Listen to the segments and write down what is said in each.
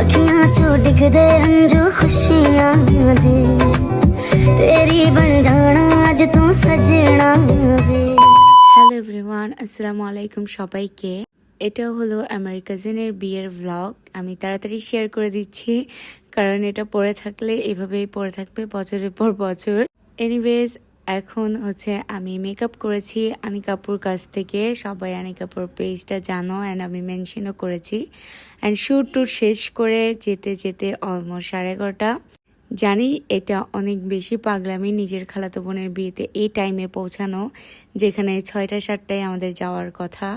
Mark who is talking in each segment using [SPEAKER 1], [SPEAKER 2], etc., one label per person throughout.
[SPEAKER 1] अखियां चो डिग दे अंजू खुशियां दे। तेरी बन जाना आज तू सजना
[SPEAKER 2] हेलो एवरीवन अस्सलाम वालेकुम আলাইকুম সবাইকে এটা হলো আমার কাজিনের বিয়ের ব্লগ আমি তাড়াতাড়ি শেয়ার করে দিচ্ছি, কারণ এটা পড়ে থাকলে এভাবেই পড়ে থাকবে বছরের পর বছর। এনিওয়েজ এখন হচ্ছে আমি মেকআপ করেছি, আনি কাপুর কাছ থেকে। সবাই আনি কাপুর পেজটা জানো অ্যান্ড আমি মেনশনও করেছি। অ্যান্ড শ্যুট টুট শেষ করে যেতে যেতে অলমোস্ট সাড়ে এগারোটা। জানি এটা অনেক বেশি পাগলামি নিজের খালাতো বোনের বিয়েতে এই টাইমে পৌঁছানো, যেখানে ছয়টা, সাতটায় আমাদের যাওয়ার কথা।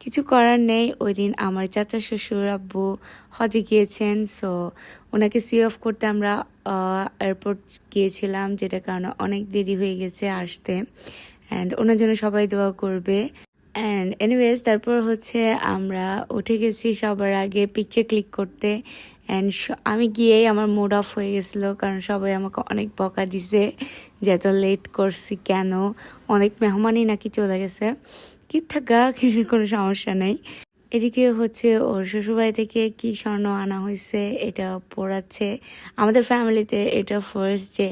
[SPEAKER 2] কিছু করার নেই ওই দিন আমার চাচা, শ্বশুর, আব্বু হজে গিয়েছেন সো ওনাকে সি অফ করতে আমরা এয়ারপোর্ট গিয়েছিলাম যেটা কারণে অনেক দেরি হয়ে গেছে আসতে। অ্যান্ড ওনার জন্য সবাই দোয়া করবে। অ্যান্ড এনিওয়েজ তারপর হচ্ছে আমরা উঠে গেছি সবার আগে পিকচার ক্লিক করতে। অ্যান্ড আমি গিয়েই আমার মুড অফ হয়ে গেছিল, কারণ সবাই আমাকে অনেক বকা দিছে যে এত লেট করছি কেন? অনেক মেহমানই নাকি চলে গেছে। কি থাকা, কোনো সমস্যা নেই। এদিকে হচ্ছে ওর শ্বশুরবাড়ি থেকে কি স্বর্ণ আনা হয়েছে এটা পড়াচ্ছে। আমাদের ফ্যামিলিতে এটা ফার্স্ট যে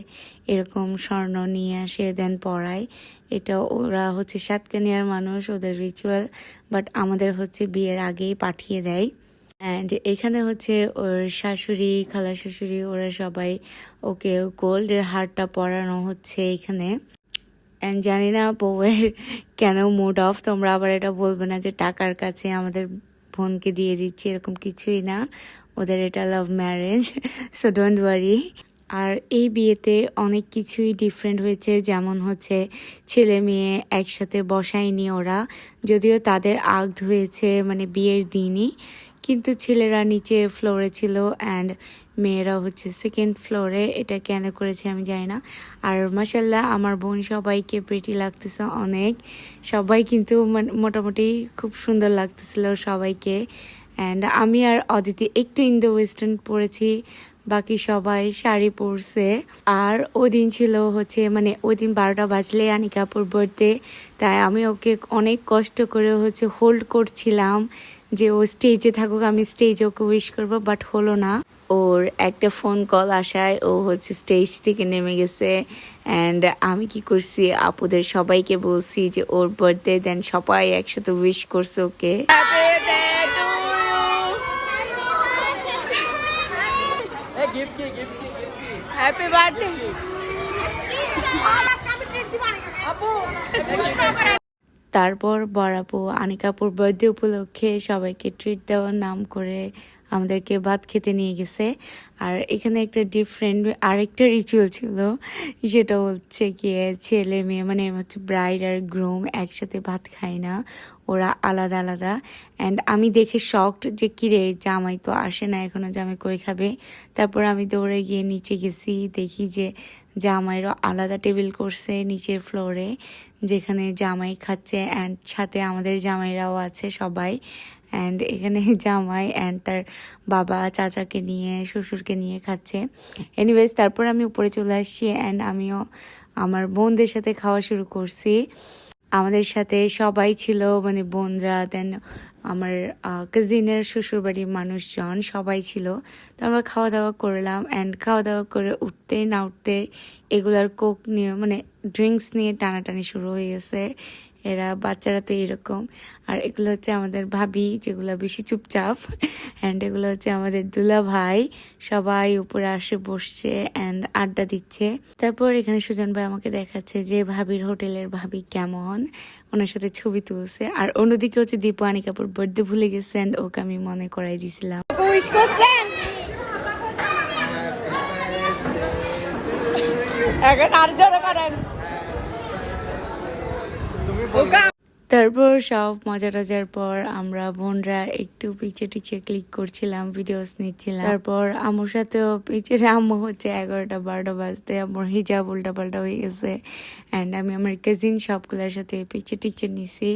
[SPEAKER 2] এরকম স্বর্ণ নিয়ে আসে দেন পড়ায়। এটা ওরা হচ্ছে সাতকানিয়ার মানুষ, ওদের রিচুয়াল বাট আমাদের হচ্ছে বিয়ের আগেই পাঠিয়ে দেয়। অ্যান্ড এখানে হচ্ছে ওর শাশুড়ি, খালা শাশুড়ি, ওরা সবাই ওকে গোল্ডের হারটা পরানো হচ্ছে এখানে। অ্যান্ড জানি না বউয়ের কেন মুড অফ তোমরা আবার এটা বলবে না যে টাকার কাছে আমাদের বোনকে দিয়ে দিচ্ছি, এরকম কিছুই না। ওদের এটা love marriage so don't worry আর এই বিয়েতে অনেক কিছুই ডিফারেন্ট হয়েছে, যেমন হচ্ছে ছেলে মেয়ে একসাথে বসায়নি ওরা, যদিও তাদের আগ হয়েছে মানে বিয়ের দিনই, কিন্তু ছেলেরা নিচে ফ্লোরে ছিল অ্যান্ড মেয়েরা হচ্ছে সেকেন্ড ফ্লোরে এটা কেন করেছে আমি জানি না। আর মাসাল্লাহ আমার বোন সবাইকে প্রিটি লাগতেছে অনেক। সবাই কিন্তু মোটামুটি খুব সুন্দর লাগতেছিল সবাইকে। অ্যান্ড আমি আর অদিতি একটু ইন্দো ওয়েস্টার্ন পরেছি বাকি সবাই শাড়ি পরছে। আর ওই দিন ছিল হচ্ছে মানে ওই দিন বারোটা বাজলে আনিকাপুর বার্থডে তাই আমি ওকে অনেক কষ্ট করে হচ্ছে হোল্ড করছিলাম যে ও স্টেজে থাকুক, আমি স্টেজে ওকে উইশ করব বাট হলো না। ওর একটা ফোন কল আসায় ও হচ্ছে স্টেজ থেকে নেমে গেছে। অ্যান্ড আমি কি করছি, আপুদের সবাইকে বলছি যে ওর বার্থডে দেন সবাই একসাথে উইশ করছে ওকে।
[SPEAKER 3] হ্যাপি বার্থডে
[SPEAKER 2] তারপর বড়াপু আনিকাপুর বার্থডে উপলক্ষে সবাইকে ট্রিট দেওয়ার নাম করে আমাদেরকে ভাত খেতে নিয়ে গেছে। আর এখানে একটা ডিফারেন্ট আরেকটা রিচুয়াল ছিল, সেটা হচ্ছে গিয়ে ছেলে মেয়ে মানে হচ্ছে ব্রাইড আর গ্রুম একসাথে ভাত খায় না, ওরা আলাদা আলাদা। অ্যান্ড আমি দেখে শকড যে, কিরে, জামাই তো আসে না এখনও জামাই করে খাবে? তারপর আমি দৌড়ে গিয়ে নিচে গেছি, দেখি যে জামাইরও আলাদা টেবিল করছে নিচের ফ্লোরে, যেখানে জামাই খাচ্ছে অ্যান্ড সাথে আমাদের জামাইরাও আছে সবাই। অ্যান্ড এখানে জামাই অ্যান্ড তার বাবা চাচাকে নিয়ে, শ্বশুরকে নিয়ে খাচ্ছে। এনিওয়েজ তারপর আমি উপরে চলে আসছি অ্যান্ড আমিও আমার বোনদের সাথে খাওয়া শুরু করছি। আমাদের সাথে সবাই ছিল মানে বোনরা দেন আমার কাজিনের শ্বশুরবাড়ির মানুষজন সবাই ছিল। তো আমরা খাওয়া দাওয়া করলাম অ্যান্ড খাওয়া দাওয়া করে উঠতে না উঠতে এগুলার কোক নিয়ে মানে ড্রিঙ্কস নিয়ে টানাটানি শুরু হয়ে গেছে। এরা বাচ্চারা তো এরকম। আর এগুলো হচ্ছে আমাদের ভাবি, যেগুলো বেশি চুপচাপ। অ্যান্ড এগুলো হচ্ছে আমাদের দুলা ভাই। সবাই উপরে আসে, বসছে অ্যান্ড আড্ডা দিচ্ছে। তারপর এখানে সুজন ভাই আমাকে দেখাচ্ছে যে ভাবির হোটেলের ভাবি কেমন। ওনার সাথে ছবি তুলছে। আর অন্যদিকে হচ্ছে দীপু আনি কাপুর বার্থডে ভুলে গেছে অ্যান্ড ওকে আমি মনে করাই দিছিলাম।
[SPEAKER 3] এখন আর জোরে করেন।
[SPEAKER 2] তারপর সব মজা টজার পর আমরা বোনরা একটু পিকচার টিকচার ক্লিক করছিলাম ভিডিওস নিচ্ছিলাম। তারপর আমার সাথেও পিকচারে আম্মু হচ্ছে এগারোটা, বারোটা বাজতে আমার হিজাব উল্টা পাল্টা হয়ে গেছে। অ্যান্ড আমি আমার কাজিন সবগুলোর সাথে পিকচার টিকচার নিছি।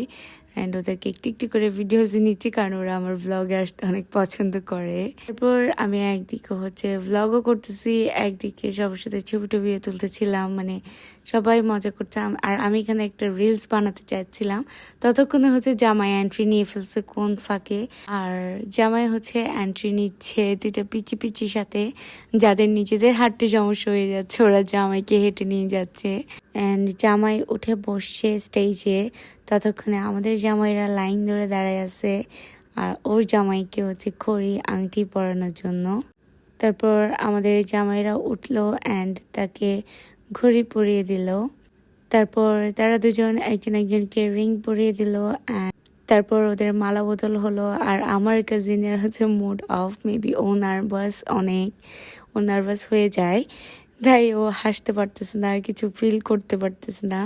[SPEAKER 2] অ্যান্ড ওদেরকে একটু একটু করে ভিডিওস নিচ্ছি, কারণ ওরা আমার ব্লগে আসতে অনেক পছন্দ করে। তারপর আমি একদিকে হচ্ছে ভ্লগও করতেছি, একদিকে সবার সাথে ছবি টবি তুলতেছিলাম মানে সবাই মজা করছে। আম- আর আমি এখানে একটা রিলস বানাতে চাচ্ছিলাম। ততক্ষণে হচ্ছে জামাই এন্ট্রি নিয়ে ফেলছে কোন ফাঁকে। আর জামাই হচ্ছে এন্ট্রি নিচ্ছে দুইটা পিচি পিচির সাথে, যাদের নিজেদের হাঁটতে সমস্যা হয়ে যাচ্ছে, ওরা জামাইকে হেঁটে নিয়ে যাচ্ছে। অ্যান্ড জামাই উঠে বসছে স্টেজে ততক্ষণে আমাদের জামাইরা লাইন ধরে দাঁড়ায় আছে আর ওর জামাইকে হচ্ছে খড়ি, আংটি পরানোর জন্য। তারপর আমাদের জামাইরা উঠল অ্যান্ড তাকে ঘড়ি পরিয়ে দিল। তারপর তারা দুজন একজন একজনকে রিং পরিয়ে দিল and তারপর ওদের মালা বদল হলো আর আমার কাজিনের হচ্ছে মুড অফ মেবি ও নার্ভাস অনেক ও নার্ভাস হয়ে যায়। তাই ও হাসতে পারতেছে না, কিছু ফিল করতে পারতেছে না।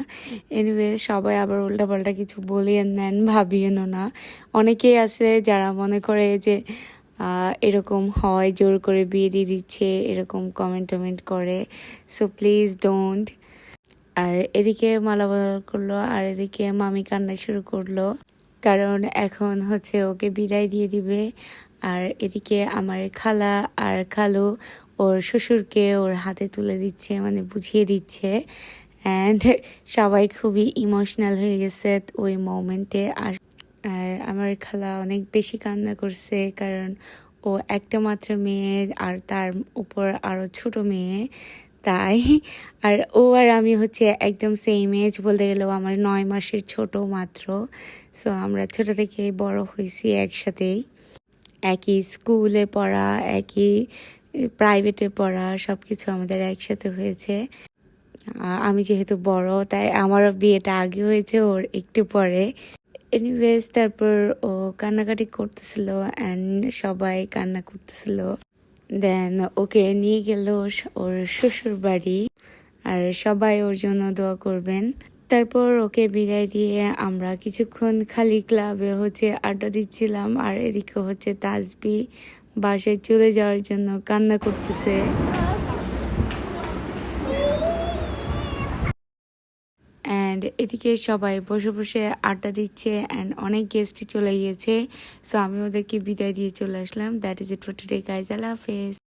[SPEAKER 2] এনিওয়ে সবাই আবার উল্টাপাল্টা কিছু বলিয়ে নেন ভাবিয়েনও না। অনেকেই আছে যারা মনে করে যে এরকম হয়, জোর করে বিয়ে দিয়ে দিচ্ছে, এরকম কমেন্ট টমেন্ট করে। সো প্লিজ ডোন্ট আর এদিকে মালা বদল করল, আর এদিকে মামি কান্না শুরু করল। কারণ এখন হচ্ছে ওকে বিদায় দিয়ে দিবে। আর এদিকে আমার খালা আর খালু ওর শ্বশুরকে ওর হাতে তুলে দিচ্ছে মানে বুঝিয়ে দিচ্ছে। অ্যান্ড সবাই খুবই ইমোশনাল হয়ে গেছে ওই মোমেন্টে আর আর আমার খালা অনেক বেশি কান্না করছে কারণ ও একটা মাত্র মেয়ে আর তার উপর আরও ছোট মেয়ে। তাই, আর ও আর আমি হচ্ছে একদম সেম এজ বলতে গেলেও আমার নয় মাসের ছোট মাত্র। সো আমরা ছোট থেকে বড় হয়েছি একসাথেই। একই স্কুলে পড়া, একই প্রাইভেটে পড়া সব কিছু আমাদের একসাথে হয়েছে। আমি যেহেতু বড়, তাই আমারও বিয়েটা আগে হয়েছে, ওর একটু পরে। এনিওয়েজ তারপর ও কান্নাকাটি করতেছিল অ্যান্ড সবাই কান্না করতেছিল। দেন ওকে নিয়ে গেল ওর শ্বশুর বাড়ি, আর সবাই ওর জন্য দোয়া করবেন। তারপর ওকে বিদায় দিয়ে আমরা কিছুক্ষণ খালি ক্লাবে হচ্ছে আড্ডা দিচ্ছিলাম, আর এদিকে হচ্ছে তাসবি বাসায় চলে যাওয়ার জন্য কান্না করতেছে। অ্যান্ড এদিকে সবাই বসে বসে আড্ডা দিচ্ছে অ্যান্ড অনেক গেস্টই চলে গিয়েছে। সো আমি ওদেরকে বিদায় দিয়ে চলে আসলাম। That is it for today guys আল্লাহ হাফেজ।